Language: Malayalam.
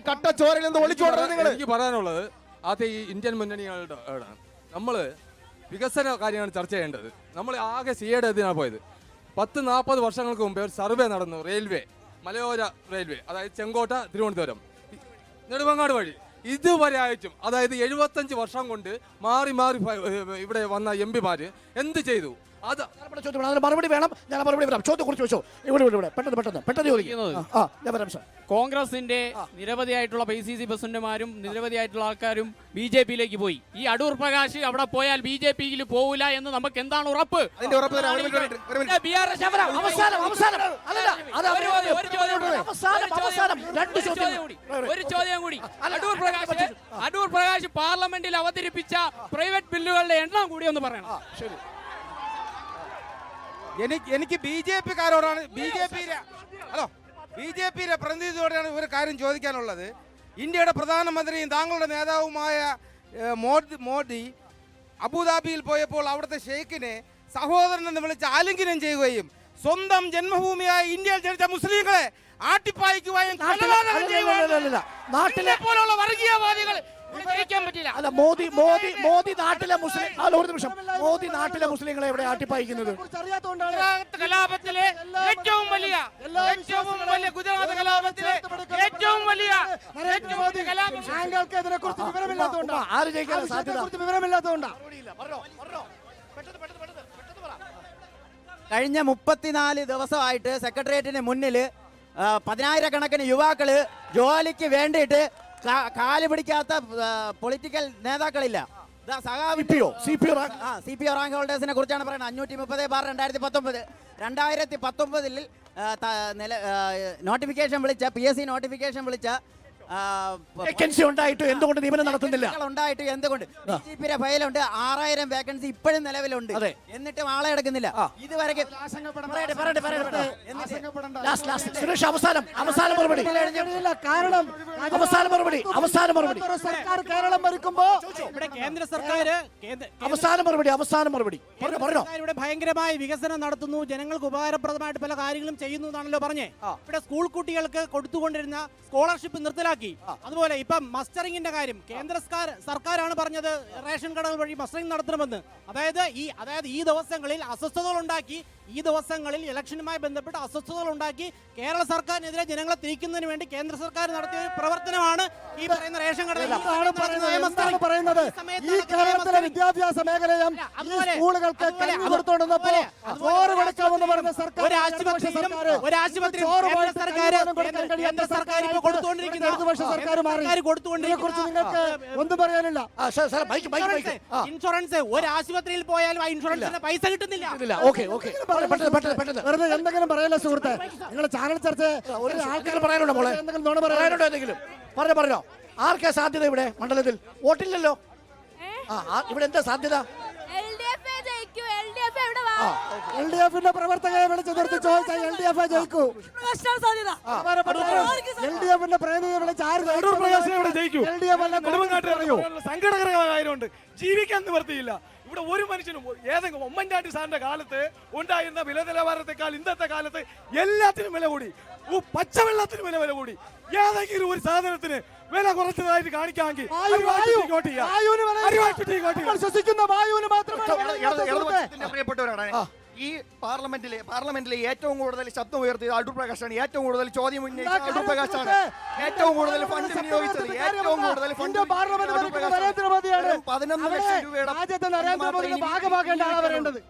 കേരളത്തിന്റെ കട്ട ചോരയിൽ നിന്ന് ഒളിച്ചോടുന്നത് നിങ്ങൾ എനിക്ക് പറയാനുള്ളത് ആദ്യം ഈ ഇന്ത്യൻ മുന്നണികളുടെ നമ്മൾ വികസന കാര്യമാണ് ചർച്ച ചെയ്യേണ്ടത്. നമ്മൾ ആകെ സിയുടെ ഇതിനാണ് പോയത്. പത്ത് നാൽപ്പത് വർഷങ്ങൾക്ക് മുമ്പേ ഒരു സർവേ നടന്നു റെയിൽവേ മലയോര റെയിൽവേ അതായത് ചെങ്കോട്ട തിരുവനന്തപുരം. നെടുമങ്ങാട് വഴി. ഇതുവരെ അയച്ചും അതായത് എഴുപത്തഞ്ച് വർഷം കൊണ്ട് മാറി മാറി ഇവിടെ വന്ന എം പിമാര് എന്ത് ചെയ്തു? അത് ചോദ്യം അതിന് മറുപടി വേണം. ഞാൻ മറുപടി വരാം ചോദ്യം കുറിച്ച് വെച്ചോ ഇവിടെ ഇവിടെ ഇവിടെ. പെട്ടെന്ന് പെട്ടെന്ന്. പെട്ടെന്ന് ചോദിക്കുന്നത് കോൺഗ്രസിന്റെ നിരവധിയായിട്ടുള്ള പി സി സി പ്രസിഡന്റുമാരും നിരവധിയായിട്ടുള്ള ആൾക്കാരും ബി ജെ പിയിലേക്ക് പോയി. ഈ അടൂർ പ്രകാശ് അവിടെ പോയാൽ ബി ജെ പിയിൽ പോകില്ല എന്ന് നമുക്ക് എന്താണ് ഉറപ്പ് ഒരു ചോദ്യം കൂടി. അടൂർ പ്രകാശ് അടൂർ പ്രകാശ് പാർലമെന്റിൽ അവതരിപ്പിച്ച പ്രൈവറ്റ് ബില്ലുകളുടെ എണ്ണം കൂടി ഒന്ന് പറയണം. ശരി. എനിക്ക് എനിക്ക് ബി ജെ പിക്കാരോടാണ് ബി ജെ പിയിലെ ഹലോ ബി ജെ പിയിലെ പ്രതിനിധിയോടാണ് ഒരു കാര്യം ചോദിക്കാനുള്ളത്. ഇന്ത്യയുടെ പ്രധാനമന്ത്രിയും താങ്കളുടെ നേതാവുമായ മോദി മോദി അബുദാബിയിൽ പോയപ്പോൾ അവിടുത്തെ ഷെയ്ഖിനെ സഹോദരൻ എന്ന് വിളിച്ച് ആലിംഗനം ചെയ്യുകയും സ്വന്തം ജന്മഭൂമിയായ ഇന്ത്യയിൽ ജനിച്ച മുസ്ലിങ്ങളെ ആട്ടിപ്പായിക്കുകയും നാട്ടിലെ- പോലുള്ള വർഗീയവാദികൾ അല്ല മോദി മോദി മോദി നാട്ടിലെ മുസ്ലിം അല്ല ഒരു നിമിഷം. മോദി നാട്ടിലെ മുസ്ലിങ്ങളെ എവിടെ ആട്ടിപ്പായിക്കുന്നത്? കലാപത്തിലെ ഏറ്റവും വലിയ ഏറ്റവും വലിയ ഗുജറാത്ത് കലാപത്തിലെ ഏറ്റവും വലിയ താങ്കൾക്ക് ഇതിനെക്കുറിച്ച് വിവരമില്ലാത്തതുകൊണ്ടാ. ആ, ആര് ജയിക്കാൻ സാധ്യത? ഇതിനെക്കുറിച്ച് വിവരമില്ലാത്തതുകൊണ്ടാ. കഴിഞ്ഞ മുപ്പത്തിനാല് ദിവസമായിട്ട് സെക്രട്ടേറിയറ്റിന് മുന്നിൽ പതിനായിരക്കണക്കിന് യുവാക്കൾ ജോലിക്ക് വേണ്ടിയിട്ട് കാൽ പിടിക്കാത്ത political നേതാക്കളില്ല. C P O rank. ഹോൾഡേഴ്സിനെ കുറിച്ചാണ് പറയുന്നത്. അഞ്ഞൂറ്റി മുപ്പത് ബാർ രണ്ടായിരത്തി പത്തൊമ്പത് രണ്ടായിരത്തി പത്തൊമ്പതിൽ നോട്ടിഫിക്കേഷൻ വിളിച്ച പി എസ് സി നോട്ടിഫിക്കേഷൻ വിളിച്ച വേക്കൻസി ഉണ്ടായിട്ട് എന്തുകൊണ്ട് നിയമനം നടത്തുന്നില്ല? ഉണ്ടായിട്ട് എന്തുകൊണ്ട്? ബി ജെ പിയുടെ ഫയലുണ്ട് ആറായിരം വേക്കൻസി ഇപ്പോഴും നിലവിലുണ്ട്. അതെ. എന്നിട്ടും ആളെ എടുക്കുന്നില്ല. ഇതുവരെ സുരേഷ് അവസാനം അവസാന മറുപടി. കാരണം അവസാന മറുപടി അവസാന മറുപടി. സർക്കാർ കേരളം ഭരിക്കുമ്പോ ഇവിടെ കേന്ദ്ര സർക്കാർ അവസാന മറുപടി അവസാന മറുപടി. പറഞ്ഞോ ഇവിടെ ഭയങ്കരമായ വികസനം നടത്തുന്നു ജനങ്ങൾക്ക് ഉപകാരപ്രദമായിട്ട് പല കാര്യങ്ങളും ചെയ്യുന്നു എന്നാണല്ലോ പറഞ്ഞേ. ഇവിടെ സ്കൂൾ കുട്ടികൾക്ക് കൊടുത്തുകൊണ്ടിരുന്ന സ്കോളർഷിപ്പ് നിർത്തലാക്കി. അതുപോലെ ഇപ്പം മസ്റ്ററിംഗിന്റെ കാര്യം. കേന്ദ്ര സർക്കാരാണ് പറഞ്ഞത് റേഷൻ കടകൾ വഴി മസ്റ്ററിംഗ് നടത്തണമെന്ന്. അതായത് ഈ അതായത് ഈ ദിവസങ്ങളിൽ അസ്വസ്ഥതകൾ ഉണ്ടാക്കി ഈ ദിവസങ്ങളിൽ ഇലക്ഷനുമായി ബന്ധപ്പെട്ട് അസ്വസ്ഥതകൾ ഉണ്ടാക്കി കേരള സർക്കാരിനെതിരെ ജനങ്ങളെ തിരിക്കുന്നതിന് വേണ്ടി കേന്ദ്ര സർക്കാർ നടത്തിയ ഒരു പ്രവർത്തനമാണ് ഈ പറയുന്ന റേഷൻ കടകൾ പറയുന്നത്. ഈ കേരളത്തിലെ വിദ്യാഭ്യാസ മേഖലയും സ്കൂളുകൾക്ക് ഒരു ആശുപത്രി സർക്കാർ കൊടുക്കാൻ കഴിയാത്ത സർക്കാർ ഇപ്പോൾ കൊടുത്തുകൊണ്ടിരിക്കുന്ന. ഇടതുപക്ഷ സർക്കാർ മാറി? നിങ്ങൾക്ക് ഒന്നും പറയാനില്ല. ഇൻഷുറൻസ് ഒരു ആശുപത്രിയിൽ പോയാലും ആ ഇൻഷുറൻസിന്റെ പൈസ കിട്ടുന്നില്ല. ഓക്കെ വെറുതെ എന്തെങ്കിലും പറയല്ല സുഹൃത്തെ? നിങ്ങൾ ചാനൽ ചർച്ച ഒരു ആൾക്കാർ പറയാനുണ്ടോ മോളെ? എന്തെങ്കിലും നുണ പറയാനുണ്ടോ? എന്തെങ്കിലും? പറഞ്ഞോ പറഞ്ഞോ. ആർക്കാ സാധ്യത ഇവിടെ മണ്ഡലത്തിൽ? വോട്ടില്ലല്ലോ. ആ, ഇവിടെ എന്താ സാധ്യത എൽ ഡി എഫ് ജയിക്കൂ എൽ ഡി എഫ് എവിടെ വാ എൽ ഡി എഫിന്റെ പ്രവർത്തകരെ വിളിച്ചു നിർത്തി ചോദിച്ചാൽ എൽ ഡി എഫ് ജയിക്കൂ എൽ ഡി എഫിന്റെ പ്രതിനിധിയെ വിളിച്ച് ആര് ജയിക്കും എൽ ഡി എഫ് അല്ല സംഘടകരമായതുകൊണ്ട് ജീവിക്കാൻ നിവർത്തിയില്ല ഇവിടെ ഒരു മനുഷ്യനും ഏതെങ്കിലും ഉമ്മൻചാണ്ടി സാറിന്റെ കാലത്ത് ഉണ്ടായിരുന്ന വില നിലവാരത്തെക്കാൾ ഇന്നത്തെ കാലത്ത് എല്ലാത്തിനും വില കൂടി ഉ- പച്ചവെള്ളത്തിന് വില വില കൂടി ഏതെങ്കിലും ഒരു സാധനത്തിന് വില കുറച്ചതായിട്ട് കാണിക്കാമെങ്കിൽ ശ്വസിക്കുന്ന വായുവിന്. ഇടതുപക്ഷത്തിന്റെ പ്രിയപ്പെട്ടവരാണ് ഈ പാർലമെന്റിലെ പാർലമെന്റിലെ ഏറ്റവും കൂടുതൽ ശബ്ദം ഉയർത്തിയത് അടൂർ പ്രകാശാണ്. ഏറ്റവും കൂടുതൽ ചോദ്യം ഉന്നയിച്ചത് അടൂർ പ്രകാശാണ്. ഏറ്റവും കൂടുതൽ ഫണ്ട് വിനിയോഗിച്ചത് ഏറ്റവും കൂടുതൽ ഫണ്ട് പാർലമെന്റ് നരേന്ദ്രമോദിയാണ്. പതിനൊന്ന് ലക്ഷം രൂപയുടെ ആളാ വരേണ്ടത്